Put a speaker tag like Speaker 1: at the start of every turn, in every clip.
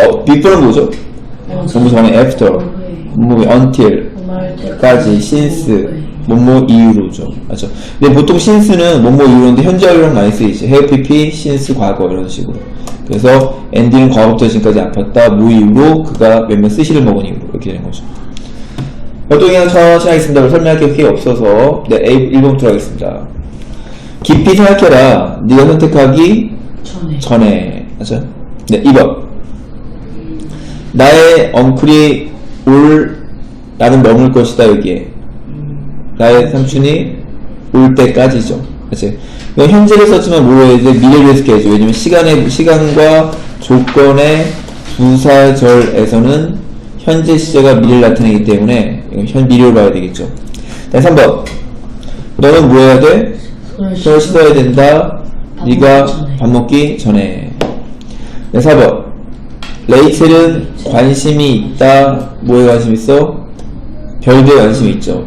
Speaker 1: 어, before는 뭐죠?
Speaker 2: 어,
Speaker 1: 전부 전에 after, 뭐뭐 until, 까지 since, 뭐뭐 이후로죠. 맞죠? 근데 보통 since는 뭐뭐 이후로인데 현재 완료랑 많이 쓰이지. have pp, since 과거 이런 식으로. 그래서 앤디는 과거부터 지금까지 아팠다. 뭐 이후로 그가 몇몇 스시를 먹은 이후로 이렇게 되는 거죠. 활동량 천천히 하겠습니다. 설명할 게 크게 없어서 네, A 1번부터 하겠습니다. 깊이 생각해라. 네가 선택하기
Speaker 2: 전에
Speaker 1: 전에 맞죠? 네 2번 나의 엉클이 올 나는 머물 것이다 여기에 나의 삼촌이 올 때까지죠 그치? 현재를 썼지만 뭐로 이제 미래를 해석해 야죠 왜냐면 시간의 시간과 조건의 부사절에서는 현재 시제가 미래를 나타내기 때문에 현 미래로 봐야 되겠죠 네 3번 너는 뭐 해야 돼?
Speaker 2: 손을
Speaker 1: 씻어야 된다.
Speaker 2: 밥
Speaker 1: 네가. 밥 먹기 전에. 네, 4번. 레이첼은 관심이 있다. 뭐에 관심 있어? 별도에 관심이 있죠.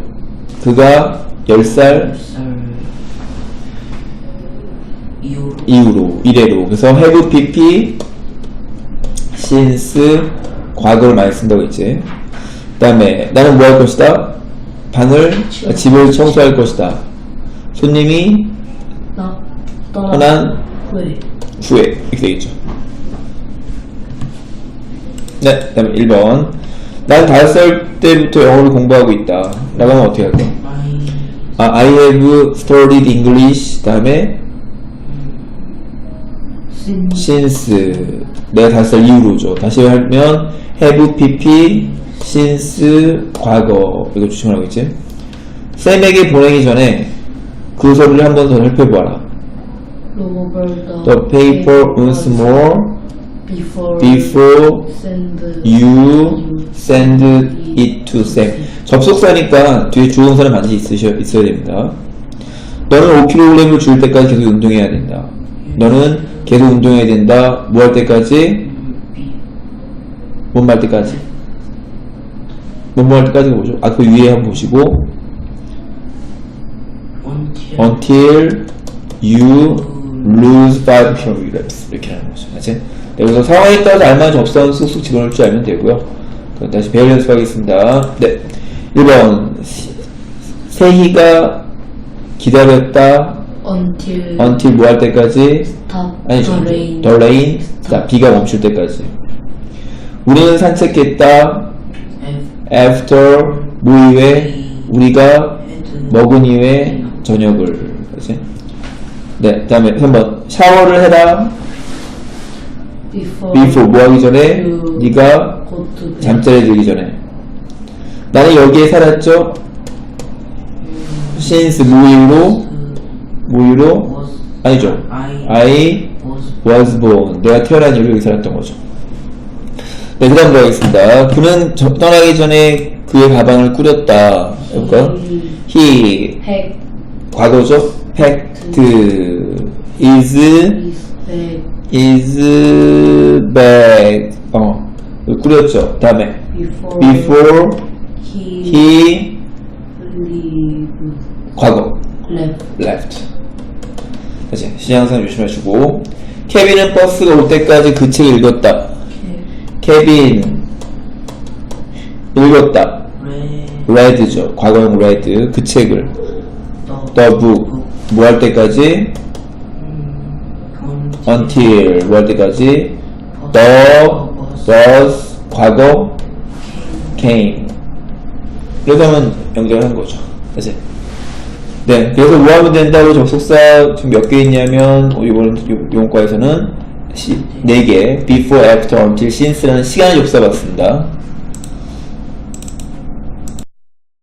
Speaker 1: 그가 10살
Speaker 2: 쌀 이후로
Speaker 1: 이래로. 그래서 have pp since 과거를 많이 쓴다고 했지. 그 다음에 나는 뭐 할 것이다? 방을, 아, 집을 청소할 것이다. 손님이
Speaker 2: 나
Speaker 1: 떠난
Speaker 2: 후에
Speaker 1: 후에 이렇게 되겠죠. 네, 그 다음에 1번. 난 다섯 살 때부터 영어를 공부하고 있다. 라고 하면 어떻게 할까?
Speaker 2: 아,
Speaker 1: I have studied English. 다음에
Speaker 2: 신
Speaker 1: since. 내가 다섯 살 이후로죠. 다시 하면 have pp since 과거. 이거 주시면 하겠지? 쌤에게 보내기 전에 그 소리를 한 번 더 살펴보아라. The paper once more
Speaker 2: before
Speaker 1: before
Speaker 2: send
Speaker 1: you send it to Sam. 접속사니까 뒤에 주어사는 반드시 있으셔, 있어야 됩니다. 너는 5kg을 줄 때까지 계속 운동해야 된다. 너는 계속 운동해야 된다. 뭐 할 때까지? 뭔말 때까지? 뭐뭐 할 때까지가 뭐죠? 아, 그 위에 한번 보시고
Speaker 2: until
Speaker 1: until you lose 5 kilograms 이렇게 하는 거죠. 맞지? 네, 그래서 상황에 따라서 알맞은 접선 쑥쑥 집어넣을 줄 알면 되고요. 그럼 다시 배열 연습하겠습니다. 네. 1번 세희가 기다렸다
Speaker 2: until
Speaker 1: until 뭐 할 때까지
Speaker 2: stop
Speaker 1: 아니죠.
Speaker 2: the rain
Speaker 1: the rain 자, 비가 멈출 때까지 우리는 산책했다 after 뭐 이후에 우리가 먹은 이후에 저녁을 그렇지? 네, 그 다음에 3번 샤워를 해라.
Speaker 2: Before
Speaker 1: before 뭐 하기 전에?
Speaker 2: you
Speaker 1: 네가
Speaker 2: go to bed.
Speaker 1: 잠자리 들기 전에. 나는 여기에 살았죠? Since 뭐 이후로 뭐 이후로?
Speaker 2: Was
Speaker 1: 아니죠.
Speaker 2: I
Speaker 1: I
Speaker 2: was
Speaker 1: was born. 내가 태어난 이후로 여기 살았던 거죠. 네, 그 다음 들어가겠습니다. 그는 저- 떠나기 전에 그의 가방을 꾸렸다. 해볼까요? he
Speaker 2: had
Speaker 1: 과거죠. packed is is bag 어 꾸렸죠. 다음에
Speaker 2: before
Speaker 1: before
Speaker 2: he
Speaker 1: he
Speaker 2: leave
Speaker 1: 과거
Speaker 2: left
Speaker 1: left 시장상 조심하시고 케빈은 버스가 올 때까지 그 책을 읽었다. 케빈 읽었다. read죠. 과거형 read 그 책을
Speaker 2: the
Speaker 1: book 뭐할 때까지? Until 뭐 할 때까지? the was 과거 came. 하면 연결한 거죠. 그치? 네 그래서 뭐 하면 된다고 접속사 지금 몇 개 있냐면 어, 이번 요- 요번 과에서는 시, 4개 before, after, until, since라는 시간을 접사 봤습니다